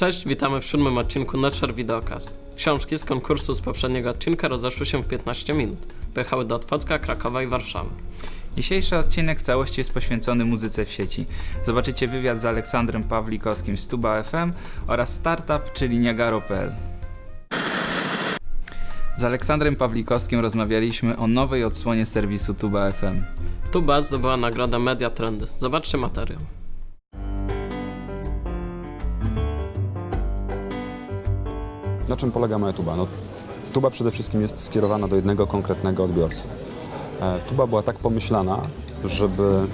Cześć, witamy w siódmym odcinku Nature Videocast. Książki z konkursu z poprzedniego odcinka rozeszły się w 15 minut. Pojechały do Otwocka, Krakowa i Warszawy. Dzisiejszy odcinek w całości jest poświęcony muzyce w sieci. Zobaczycie wywiad z Aleksandrem Pawlikowskim z Tuba FM oraz startup, czyli Niagaro.pl. Z Aleksandrem Pawlikowskim rozmawialiśmy o nowej odsłonie serwisu Tuba FM. Tuba zdobyła nagrodę Media Trendy. Zobaczcie materiał. Na czym polega moja tuba? No, tuba przede wszystkim jest skierowana do jednego konkretnego odbiorcy. E, tuba była tak pomyślana, żeby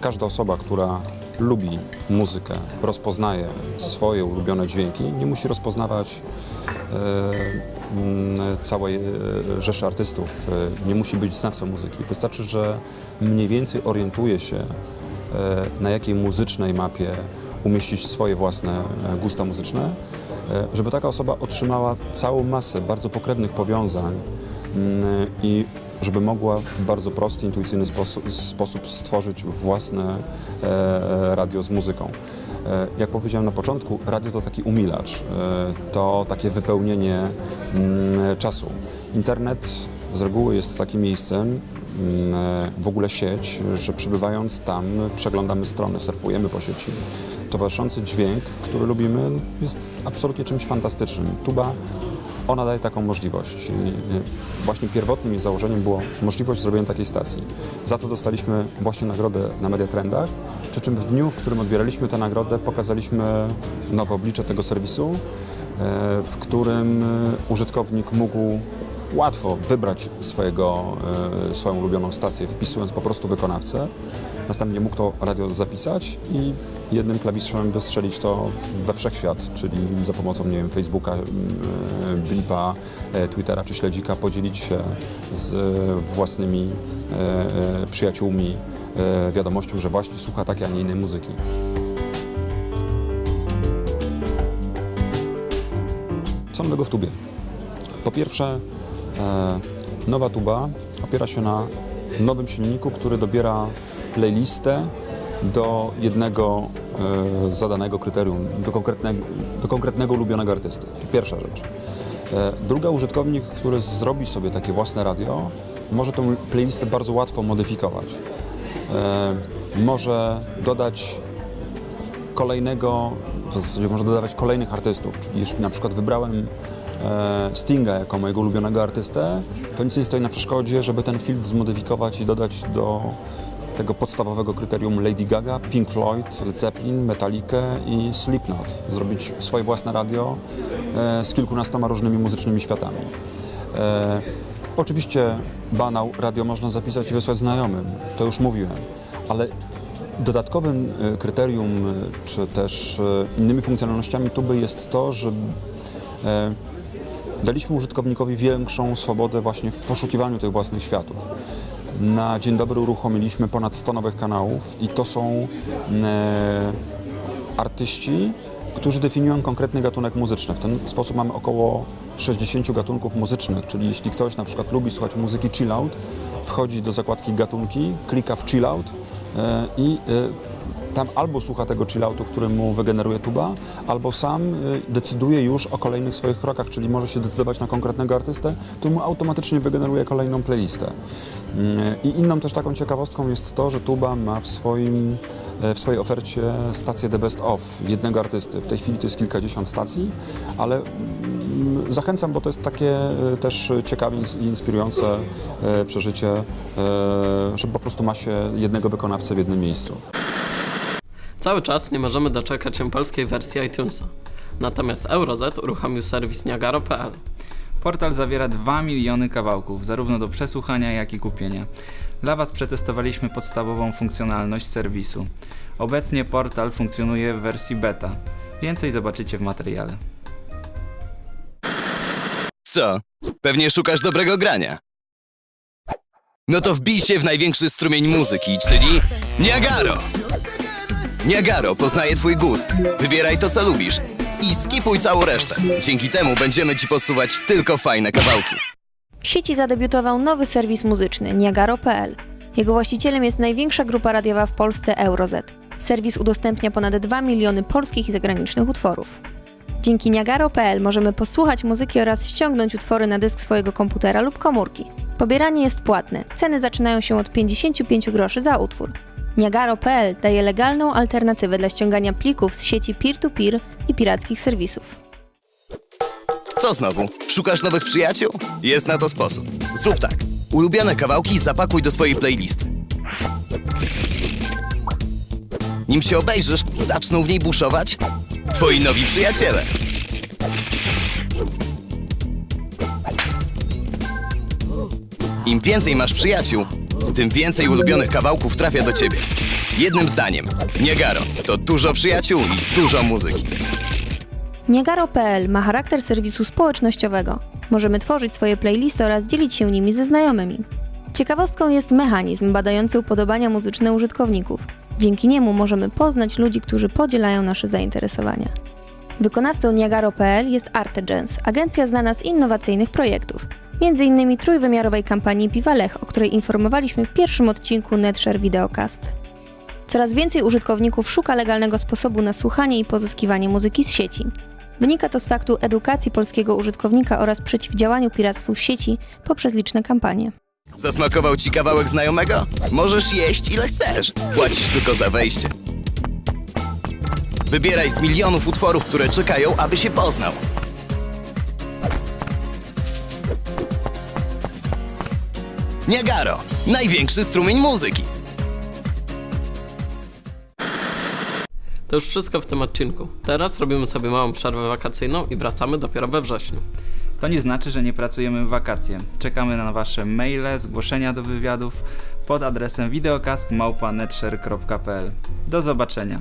każda osoba, która lubi muzykę, rozpoznaje swoje ulubione dźwięki, nie musi rozpoznawać e, mm, całej e, rzeszy artystów, e, nie musi być znawcą muzyki. Wystarczy, że mniej więcej orientuje się, na jakiej muzycznej mapie umieścić swoje własne gusta muzyczne, żeby taka osoba otrzymała całą masę bardzo pokrewnych powiązań mm, i żeby mogła w bardzo prosty, intuicyjny sposób, sposób stworzyć własne e, radio z muzyką. E, Jak powiedziałem na początku, radio to taki umilacz, e, to takie wypełnienie mm, czasu. Internet z reguły jest takim miejscem, mm, e, w ogóle sieć, że przebywając tam przeglądamy strony, surfujemy po sieci. Towarzyszący dźwięk, który lubimy, jest absolutnie czymś fantastycznym. Tuba, ona daje taką możliwość. I, e, Właśnie pierwotnym jej założeniem było możliwość zrobienia takiej stacji. Za to dostaliśmy właśnie nagrodę na Media Trendach, przy czym w dniu, w którym odbieraliśmy tę nagrodę, pokazaliśmy nowe oblicze tego serwisu, e, w którym e, użytkownik mógł łatwo wybrać swojego, e, swoją ulubioną stację, wpisując po prostu wykonawcę. Następnie mógł to radio zapisać i jednym klawiszem wystrzelić to we wszechświat, czyli za pomocą, nie wiem, Facebooka, e, Blipa, e, Twittera czy Śledzika podzielić się z własnymi przyjaciółmi wiadomością, że właśnie słucha takiej, a nie innej muzyki. Co nowego w tubie? Po pierwsze, nowa tuba opiera się na nowym silniku, który dobiera playlistę do jednego e, zadanego kryterium, do konkretnego, do konkretnego ulubionego artysty. To pierwsza rzecz. E, druga, użytkownik, który zrobi sobie takie własne radio, może tę playlistę bardzo łatwo modyfikować. E, może dodać kolejnego, w zasadzie może dodawać kolejnych artystów. Czyli jeśli na przykład wybrałem e, Stinga jako mojego ulubionego artystę, to nic nie stoi na przeszkodzie, żeby ten filtr zmodyfikować i dodać do tego podstawowego kryterium Lady Gaga, Pink Floyd, Led Zeppelin, Metallica i Slipknot. Zrobić swoje własne radio e, z kilkunastoma różnymi muzycznymi światami. E, oczywiście banał radio można zapisać i wysłać znajomym, to już mówiłem, ale Dodatkowym e, kryterium, e, czy też e, innymi funkcjonalnościami tuby jest to, że daliśmy użytkownikowi większą swobodę właśnie w poszukiwaniu tych własnych światów. Na dzień dobry uruchomiliśmy ponad 100 nowych kanałów i to są artyści, którzy definiują konkretny gatunek muzyczny. W ten sposób mamy około 60 gatunków muzycznych, czyli jeśli ktoś na przykład lubi słuchać muzyki chill out, wchodzi do zakładki gatunki, klika w chill out e, i e, tam albo słucha tego chilloutu, który mu wygeneruje tuba, albo sam e, decyduje już o kolejnych swoich krokach, czyli może się decydować na konkretnego artystę, to mu automatycznie wygeneruje kolejną playlistę. Mm, I inną też taką ciekawostką jest to, że tuba ma w swoim w swojej ofercie stację The Best Of jednego artysty. W tej chwili to jest kilkadziesiąt stacji, ale mm, zachęcam, bo to jest takie e, też ciekawe i inspirujące e, przeżycie, e, że po prostu ma się jednego wykonawcę w jednym miejscu. Cały czas nie możemy doczekać się polskiej wersji iTunesa. Natomiast Euroz uruchomił serwis Niagaro.pl. Portal zawiera 2 miliony kawałków, zarówno do przesłuchania, jak i kupienia. Dla Was przetestowaliśmy podstawową funkcjonalność serwisu. Obecnie portal funkcjonuje w wersji beta. Więcej zobaczycie w materiale. Co? Pewnie szukasz dobrego grania. No to wbij się w największy strumień muzyki, czyli Niagaro! Niagaro poznaje twój gust. Wybieraj to, co lubisz. I skipuj całą resztę. Dzięki temu będziemy ci posuwać tylko fajne kawałki. W sieci zadebiutował nowy serwis muzyczny Niagaro.pl. Jego właścicielem jest największa grupa radiowa w Polsce Euroz. Serwis udostępnia ponad 2 miliony polskich i zagranicznych utworów. Dzięki Niagaro.pl możemy posłuchać muzyki oraz ściągnąć utwory na dysk swojego komputera lub komórki. Pobieranie jest płatne. Ceny zaczynają się od 55 groszy za utwór. Niagaro.pl daje legalną alternatywę dla ściągania plików z sieci peer-to-peer i pirackich serwisów. Co znowu? Szukasz nowych przyjaciół? Jest na to sposób. Zrób tak. Ulubione kawałki zapakuj do swojej playlisty. Nim się obejrzysz, zaczną w niej buszować twoi nowi przyjaciele. Im więcej masz przyjaciół, tym więcej ulubionych kawałków trafia do ciebie. Jednym zdaniem, Niagaro to dużo przyjaciół i dużo muzyki. Niagaro.pl ma charakter serwisu społecznościowego. Możemy tworzyć swoje playlisty oraz dzielić się nimi ze znajomymi. Ciekawostką jest mechanizm badający upodobania muzyczne użytkowników. Dzięki niemu możemy poznać ludzi, którzy podzielają nasze zainteresowania. Wykonawcą Niagaro.pl jest Artegens, agencja znana z innowacyjnych projektów, m.in. trójwymiarowej kampanii Piwa Lech, o której informowaliśmy w pierwszym odcinku Netshare Videocast. Coraz więcej użytkowników szuka legalnego sposobu na słuchanie i pozyskiwanie muzyki z sieci. Wynika to z faktu edukacji polskiego użytkownika oraz przeciwdziałaniu piractwu w sieci poprzez liczne kampanie. Zasmakował ci kawałek znajomego? Możesz jeść ile chcesz. Płacisz tylko za wejście. Wybieraj z milionów utworów, które czekają, aby się poznał. Niagaro, największy strumień muzyki. To już wszystko w tym odcinku. Teraz robimy sobie małą przerwę wakacyjną i wracamy dopiero we wrześniu. To nie znaczy, że nie pracujemy w wakacje. Czekamy na Wasze maile, zgłoszenia do wywiadów pod adresem videocast.netshare.pl. Do zobaczenia.